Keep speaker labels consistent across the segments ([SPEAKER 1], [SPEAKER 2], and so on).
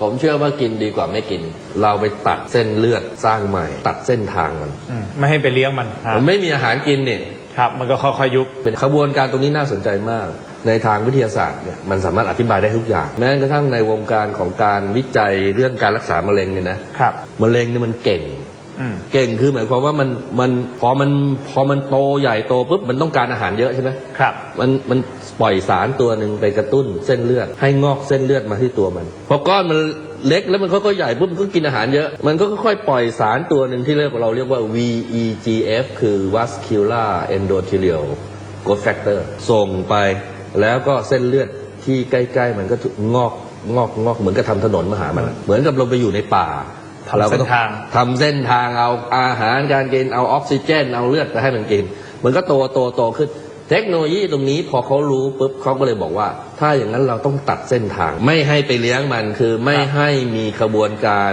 [SPEAKER 1] ผมเชื่อว่ากินดีกว่าไม่กิน เราไปตัดเส้นเลือดสร้างใหม่ ตัดเส้นทางมัน
[SPEAKER 2] อืมไม่ให้ไปเลี้ยงมันครับ
[SPEAKER 1] มันไม่มีอาหารกินเนี่ย
[SPEAKER 2] ครับ มันก็ค่อยๆยุบ
[SPEAKER 1] เป็นขบวนการตรงนี้น่าสนใจมาก ในทางวิทยาศาสตร์เนี่ยมันสามารถอธิบายได้ทุกอย่าง แม้กระทั่งในวงการของการวิจัยเรื่องการรักษามะเร็งเนี่ยนะครับ มะเร็งเนี่ยมันเก่ง
[SPEAKER 2] อืม
[SPEAKER 1] เก่งคือหมายความว่ามันมันพอมันพอมันโตใหญ่โตปุ๊บมันต้องการอาหารเยอะใช่ไหม
[SPEAKER 2] ครับ
[SPEAKER 1] มันมันปล่อยสารตัวหนึ่งไปกระตุ้นเส้นเลือด ให้งอกเส้นเลือดมาที่ตัวมันพอก้อนมันเล็กแล้วมันค่อยๆใหญ่ปุ๊บมันก็กินอาหารเยอะ มันก็ค่อยๆปล่อยสารตัวหนึ่งที่เรียกว่าเราเรียกว่า VEGF คือ vascular endothelial growth factor ส่งไปแล้วก็เส้นเลือดที่ใกล้ ๆ มันก็งอกงอกงอกเหมือนกับทำถนนมาหามันอะเหมือนกับเราไปอยู่ในป่า
[SPEAKER 2] ทำ
[SPEAKER 1] เราก็
[SPEAKER 2] เส้
[SPEAKER 1] ต้อน
[SPEAKER 2] ทาง
[SPEAKER 1] ทำเส้นทางเอาอาหารการกินเอาออกซิเจน เอาเลือดไปให้มันกิน มันก็โตโตโตขึ้น เทคโนโลยีตรงนี้พอเขารู้ปุ๊บเขาก็เลยบอกว่า ถ้าอย่างนั้นเราต้องตัดเส้นทาง ไม่ให้ไปเลี้ยงมันคือไม่ให้มีขบวนการ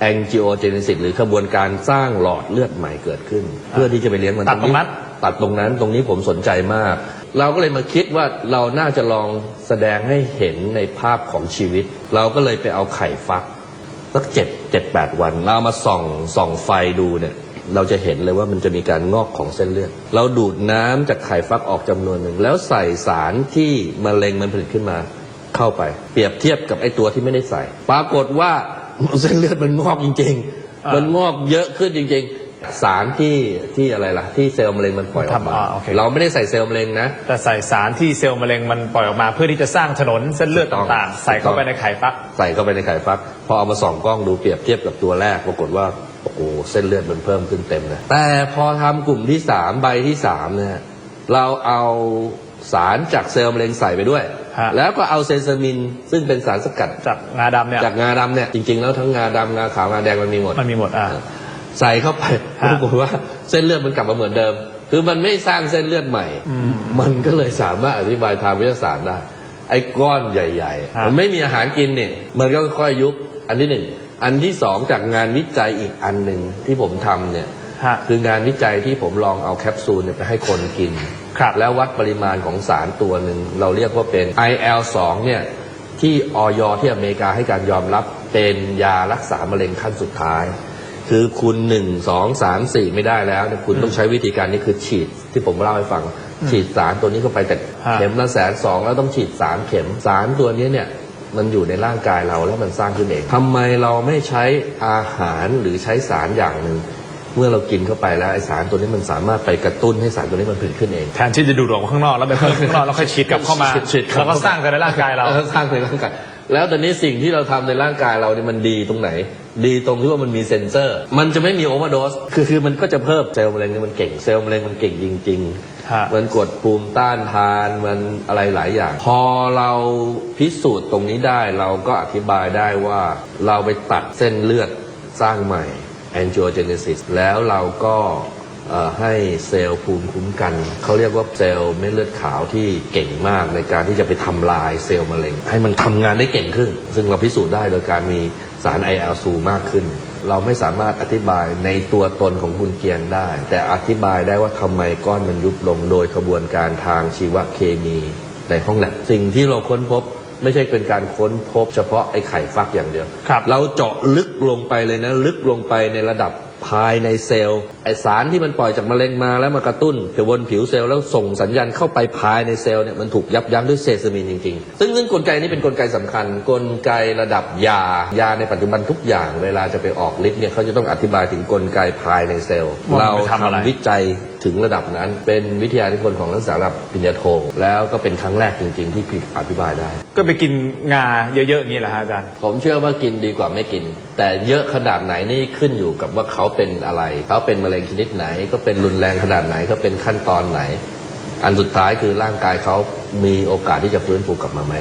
[SPEAKER 1] แองจิโอเจเนซิสหรือขบวนการสร้างหลอดเลือดใหม่เกิดขึ้น เพื่อที่จะไปเลี้ยงมัน
[SPEAKER 2] ตัดตรงนั้น
[SPEAKER 1] ตัดตรงนั้นตรงนี้ผมสนใจมาก เราก็เลยมาคิดว่าเราน่าจะลองแสดงให้เห็นในภาพของชีวิต เราก็เลยไปเอาไข่ฟัก สักเจ็ดเจ็ดแปดวันเรามาส่องส่องไฟดูเนี่ยเราจะเห็นเลยว่ามันจะมีการงอกของเส้นเลือด เราดูดน้ำจากไข่ฟักออกจำนวนหนึ่ง แล้วใส่สารที่มะเร็งมันผลิตขึ้นมาเข้าไป เปรียบเทียบกับไอ้ตัวที่ไม่ได้ใส่ ปรากฏว่าเส้นเลือดมันงอกจริง ๆ มันงอกเยอะขึ้นจริง ๆ สารที่ที่อะไรล่ะ ที่เซลล์มะเร็งมันปล่อยออกมา
[SPEAKER 2] ทำอ่าโอเค
[SPEAKER 1] เราไม่ได้ใส่เซลล์มะเร็งนะ
[SPEAKER 2] แต่ใส่สารที่เซลล์มะเร็งมันปล่อยออกมาเพื่อที่จะสร้างถนนเส้นเลือด
[SPEAKER 1] ถูกต้อง
[SPEAKER 2] ต่างๆ ใส่เข้าไปในไข่ฟัก
[SPEAKER 1] ใส่เข้าไปในไข่ฟักพอเอามาส่องกล้องดูเปรียบเทียบกับตัวแรกปรากฏว่าโอ้โหเส้นเลือดมันเพิ่มขึ้นเต็มเลยแต่พอทำกลุ่มที่สามใบที่สามเนี่ยเราเอาสารจากเซลล์มะเร็งใส่ไปด้วย
[SPEAKER 2] ฮะ
[SPEAKER 1] แล้วก็เอาเซซามินซึ่งเป็นสารสกัด
[SPEAKER 2] จากงาดำเนี่ย
[SPEAKER 1] จากงาดำเนี่ยจริงๆแล้วทั้งงาดำงาขาวงาแดงมันมีหมด
[SPEAKER 2] มันมีหมดอ่า
[SPEAKER 1] ใส่เข้าไป
[SPEAKER 2] ฮะ
[SPEAKER 1] ปรากฏว่าเส้นเลือดมันกลับมาเหมือนเดิม คือมันไม่สร้างเส้นเลือดใหม่
[SPEAKER 2] อืม
[SPEAKER 1] มันก็เลยสามารถอธิบายทางวิทยาศาสตร์ได้ ไอ้ก้อนใหญ่
[SPEAKER 2] ฮะ
[SPEAKER 1] ๆมันไม่มีอาหารกินเนี่ย มันก็ค่อยๆยุบอันที่หนึ่ง อันที่สองจากงานวิจัยอีกอันหนึ่งที่ผมทำเนี่ย
[SPEAKER 2] ฮะ
[SPEAKER 1] คืองานวิจัยที่ผมลองเอาแคปซูลเนี่ยไปให้คนกิน
[SPEAKER 2] ครับ
[SPEAKER 1] แล้ววัดปริมาณของสารตัวหนึ่ง เราเรียกว่าเป็น IL-2 เนี่ยที่ออยที่อเมริกาให้การยอมรับเป็นยารักษามะเร็งขั้นสุดท้าย คือคุณหนึ่งสองสามสี่ไม่ได้แล้วเนี่ยคุณต้องใช้วิธีการนี้คือฉีดที่ผมเล่าให้ฟัง ฉีดสารตัวนี้เข้าไปแต่
[SPEAKER 2] ฮะ
[SPEAKER 1] เข็มละแสนสองแล้วต้องฉีดสามเข็มสารตัวนี้เนี่ยมันอยู่ในร่างกายเราแล้วมันสร้างขึ้นเองทำไมเราไม่ใช้อาหารหรือใช้สารอย่างหนึ่ง เมื่อเรากินเข้าไปแล้วไอสารตัวนี้มันสามารถไปกระตุ้นให้สารตัวนี้มันผลิตขึ้นเอง
[SPEAKER 2] แทนที่จะดูดออกมาข้างนอกแล้วไปเพิ่มข้างนอกแล้วค่อยฉีดกลับเข้ามา
[SPEAKER 1] ฉีดฉีดเข้า
[SPEAKER 2] แล้วก็สร้างกันในร่างกายเรา
[SPEAKER 1] ออสร้างในร่างกายแล้วตอนนี้สิ่งที่เราทำในร่างกายเราเนี่ยมันดีตรงไหน ดีตรงที่ว่ามันมีเซ็นเซอร์ มันจะไม่มีโอเวอร์โดสคือคือมันก็จะเพิ่มเซลล์มะเร็งเนี่ยมันเก่งเซลล์มะเร็งมันเก่งจริง
[SPEAKER 2] ฮะ
[SPEAKER 1] มันกดภูมิต้านทานมันอะไรหลายอย่าง พอเราพิสูจน์ตรงนี้ได้เราก็อธิบายได้ว่าเราไปตัดเส้นเลือดสร้างใหม่ angiogenesis แล้วเราก็ให้เซลล์ภูมิคุ้มกัน เขาเรียกว่าเซลล์เม็ดเลือดขาวที่เก่งมากในการที่จะไปทำลายเซลล์มะเร็ง ให้มันทำงานได้เก่งขึ้น ซึ่งเราพิสูจน์ได้โดยการมีสาร IL-2 มากขึ้น เราไม่สามารถอธิบายในตัวตนของคุณเกียงได้ แต่อธิบายได้ว่าทำไมก้อนมันยุบลงโดยกระบวนการทางชีวเคมีในห้องแลบสิ่งที่เราค้นพบ ไม่ใช่เป็นการค้นพบเฉพาะไอ้ไข่ฟักอย่างเดียว
[SPEAKER 2] ครับ
[SPEAKER 1] เราเจาะลึกลงไปเลยนะ ลึกลงไปในระดับ ภายในเซลล์ไอสารที่มันปล่อยจากมะเร็งมาแล้วมากระตุ้นผิวบนผิวเซลล์แล้วส่งสัญญาณเข้าไปภายในเซลล์เนี่ยมันถูกยับยั้งด้วยเซซามินจริงๆ ซึ่งซึ่งกลไกนี้เป็นกลไกสำคัญกลไกระดับยายาในปัจจุบันทุกอย่างเวลาจะไปออกฤทธิ์เนี่ยเขาจะต้องอธิบายถึงกลไกภายในเซลล์
[SPEAKER 2] ว่า
[SPEAKER 1] เรา
[SPEAKER 2] มันไปทำอะไร
[SPEAKER 1] ทำวิจัยถึงระดับนั้น เป็นวิทยานิพนธ์ของนักศึกษาระดับปริญญาโทแล้วก็เป็นครั้งแรกจริง ๆ ที่อธิบายได้
[SPEAKER 2] ก็ไปกินงาเยอะๆอย่างนี้แหละฮะอาจารย์
[SPEAKER 1] ผมเชื่อว่ากินดีกว่าไม่กิน แต่เยอะขนาดไหนนี่ขึ้นอยู่กับว่าเขาเป็นอะไร เขาเป็นมะเร็งชนิดไหน ก็เป็นรุนแรงขนาดไหนเขาเป็นขั้นตอนไหน อันสุดท้ายคือร่างกายเขามีโอกาสที่จะฟื้นฟูกลับมาไหม